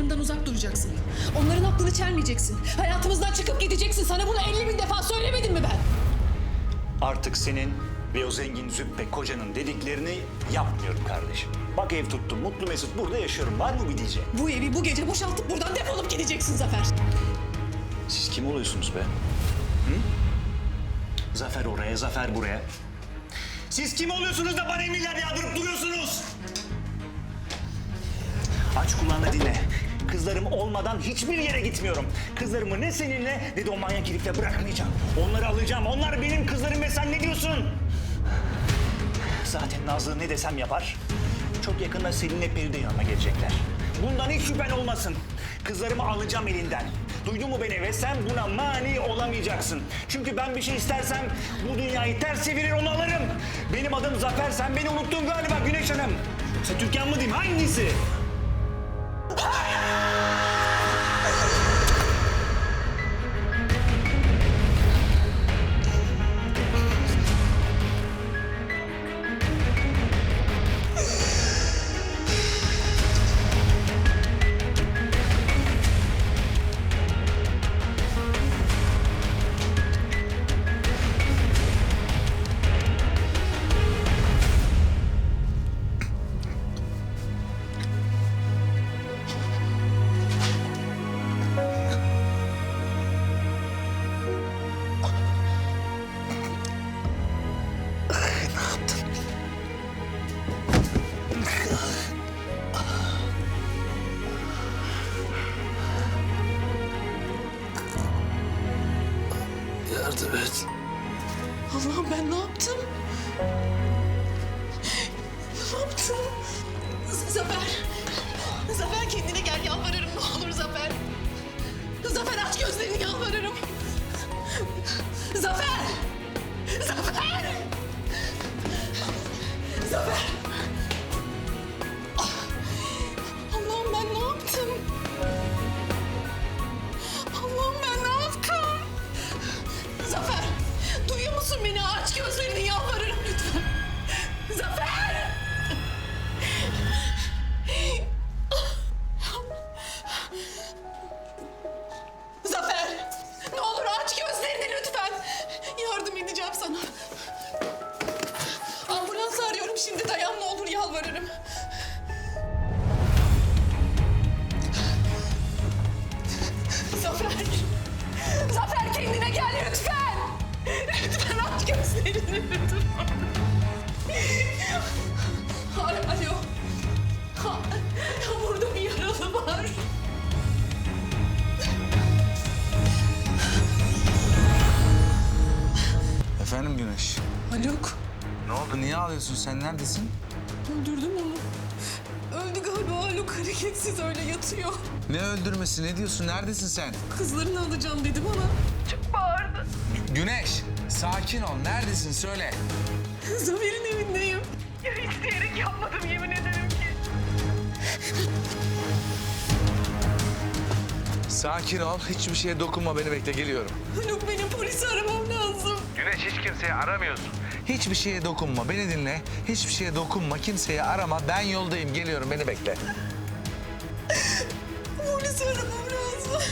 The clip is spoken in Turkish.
Kızlarımdan uzak duracaksın. Onların aklını çelmeyeceksin. Hayatımızdan çıkıp gideceksin. Sana bunu 50 bin defa söylemedim mi ben? Artık senin ve o zengin züppe kocanın dediklerini yapmıyorum kardeşim. Bak ev tuttum, mutlu mesut burada yaşıyorum. Var mı bir diyeceğim? Bu evi bu gece boşaltıp buradan defolup gideceksin Zafer. Siz kim oluyorsunuz be? Hı? Zafer oraya, Zafer buraya. Siz kim oluyorsunuz da bana emirler yağdırıp duruyorsunuz? Aç kulağını dinle. Kızlarım olmadan hiçbir yere gitmiyorum. Kızlarımı ne seninle ne de o manyak herifle bırakmayacağım. Onları alacağım. Onlar benim kızlarım ve sen ne diyorsun? Zaten Nazlı ne desem yapar. Çok yakında Selin'le Peri de yanıma gelecekler. Bundan hiç şüphen olmasın. Kızlarımı alacağım elinden. Duydun mu beni ve sen buna mani olamayacaksın. Çünkü ben bir şey istersem bu dünyayı ters çevirir onu alırım. Benim adım Zafer sen beni unuttun galiba Güneş Hanım. Sen Türkan mı diyeyim hangisi? Yardım et. Allah'ım ben ne yaptım? Ne yaptım? Zafer musun beni? Aç gözlerini Haluk, Ne oldu? Niye ağlıyorsun? Sen neredesin? öldürdüm onu. Öldü galiba Haluk hareketsiz öyle yatıyor. Ne öldürmesi? Ne diyorsun? Neredesin sen? Kızlarını alacağım dedi bana. Çok bağırdı. Güneş, sakin ol. Neredesin? Söyle. Zafer'in Sakin ol. Hiçbir şeye dokunma. Beni bekle. Geliyorum. Haluk benim polisi aramam lazım. Güneş hiç kimseye aramıyorsun. Hiçbir şeye dokunma. Beni dinle. Hiçbir şeye dokunma. Kimseye arama. Ben yoldayım. Geliyorum. Beni bekle. Polisi aramam lazım.